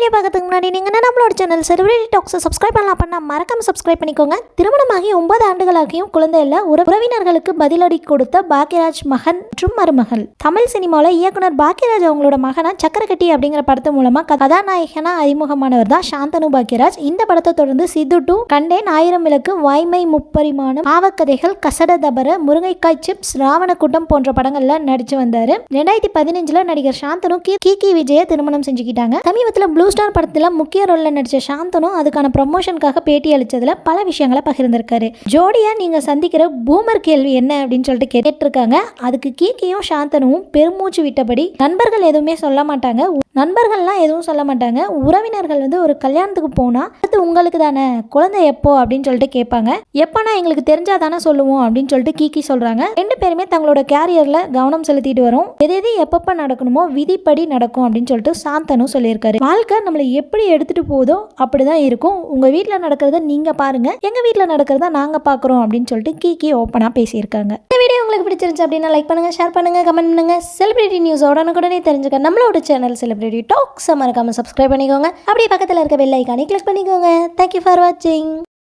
Video பார்க்கறதுக்கு முன்னாடி நீங்கள் நம்மளோட சேனல் செலிபிரிட்டி டாக்ஸை சப்ஸ்கிரைப் பண்ணலாம். பண்ணால் மறக்காம சப்ஸ்கிரைப் பண்ணிக்கோங்க. திருமணமாகி ஒன்பது ஆண்டுகளாகியும் குழந்தை ஒரு உறவினர்களுக்கு பதிலடி கொடுத்த பாக்யராஜ் மகன் மற்றும் மருமகள். தமிழ் சினிமாவில் இயக்குனர் பாக்யராஜ் அவங்களோட மகனா சக்கரக்கட்டி அப்படிங்கிற படத்து மூலமாக கதாநாயகனா அறிமுகமானவர் தான் சாந்தனு பாக்யராஜ். இந்த படத்தை தொடர்ந்து சித்து டூ கண்டேன் ஆயிரம் விளக்கு வாய்மை முப்பரிமாணம் ஆவக்கதைகள் கசட தபர முருங்கைக்காய் சிப்ஸ் ராவண கூட்டம் போன்ற படங்கள்ல நடிச்சு வந்தாரு. ரெண்டாயிரத்தி பதினஞ்சுல நடிகர் சாந்தனு கீ- கி விஜய திருமணம் செஞ்சுக்கிட்டாங்க. சமீபத்தில் ப்ளூ ஸ்டார் படத்துல முக்கிய ரோல்ல நடிச்ச சாந்தனு அதுக்கான ப்ரொமோஷனுக்காக பேட்டி அளிச்சதுல பல விஷயங்களை பகிர்ந்திருக்காரு. ஜோடியா நீங்க சந்திக்கிற பூமர் கேள்வி என்ன அப்படின்னு சொல்லிட்டு கேட்டிருக்காங்க அதுக்கு கீக்கியும் சாந்தனுவும் பெருமூச்சு விட்டபடி நண்பர்கள் எதுவுமே சொல்ல மாட்டாங்க. நண்பர்கள்லாம் எதுவும் சொல்ல மாட்டாங்க. உறவினர்கள் வந்து ஒரு கல்யாணத்துக்கு போனா அது உங்களுக்கு தானே? குழந்தை எப்போ? அப்படின்னு சொல்லிட்டு கேட்பாங்க. எப்போனா எங்களுக்கு தெரிஞ்சா தானே சொல்லுவோம்? அப்படின்னு சொல்லிட்டு கீக்கி சொல்றாங்க. ரெண்டு பேருமே தங்களோட கேரியர்ல கவனம் செலுத்திட்டு வரும். எது எது எப்பப்ப நடக்கணுமோ விதிப்படி நடக்கும் அப்படின்னு சொல்லிட்டு சாந்தனும் சொல்லியிருக்காரு. வாழ்க்கை நம்மளை எப்படி எடுத்துட்டு போதோ அப்படிதான் இருக்கும். உங்க வீட்டில் நடக்கிறத நீங்க பாருங்க. எங்க வீட்டில் நடக்கிறத நாங்க பாக்குறோம் அப்படின்னு சொல்லிட்டு கீக்கி ஓப்பனா பேசியிருக்காங்க. வீடியோ உங்களுக்கு பிடிச்சிருந்துச்சு அப்படின்னா லைக் பண்ணுங்க ஷேர் பண்ணுங்கள் கமெண்ட் பண்ணுங்கள் செலிபிரிட்டி நியூஸ் உடனுக்குடனே தெரிஞ்சுக்க நம்மளோட சேனல் செலிபிரிட்டி டாக்ஸ் மறக்காமல் சப்ஸ்கிரைப் பண்ணிக்கோங்க. அப்படியே பக்கத்தில் இருக்க பெல் ஐக்கானே கிளிக் பண்ணிக்கோங்க. தேங்க்யூ ஃபார் வாட்சிங்